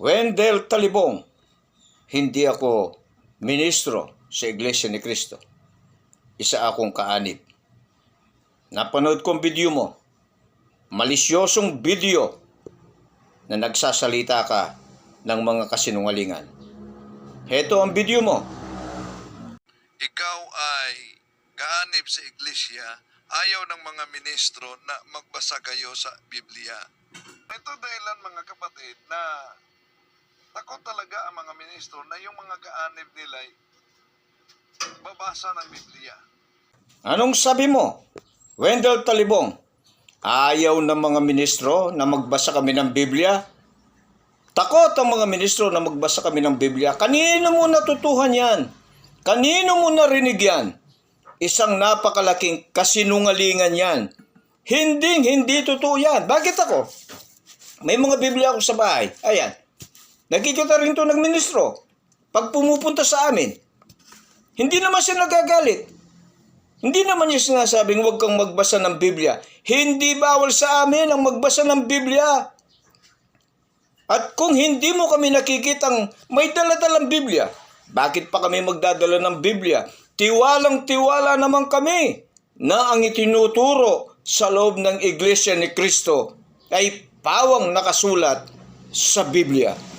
Wendell Talibong, hindi ako ministro sa Iglesia ni Cristo. Isa akong kaanib. Napanood kong video mo, malisyosong video na nagsasalita ka ng mga kasinungalingan. Heto ang video mo. ikaw ay kaanib sa iglesia, ayaw ng mga ministro na magbasa kayo sa Biblia. Ito dahilan mga kapatid na takot talaga ang mga ministro na yung mga kaanib nila babasa ng Biblia. Anong sabi mo? Wendell Talibong, ayaw ng mga ministro na magbasa kami ng Biblia? Takot ang mga ministro na magbasa kami ng Biblia. Kanino mo natutuhan yan? Kanino mo narinig yan? Isang napakalaking kasinungalingan yan. Hinding hindi totoo yan. Bakit ako? May mga Biblia ako sa bahay. Ayan. Nakikita rin to ng ministro. Pag pumupunta sa amin, hindi naman siya nagagalit. Hindi naman niya sinasabing huwag kang magbasa ng Biblia. Hindi bawal sa amin ang magbasa ng Biblia. At kung hindi mo kami nakikitang may daladalang Biblia, bakit pa kami magdadala ng Biblia? Tiwalang tiwala naman kami na ang itinuturo sa loob ng Iglesia ni Kristo ay pawang nakasulat sa Biblia.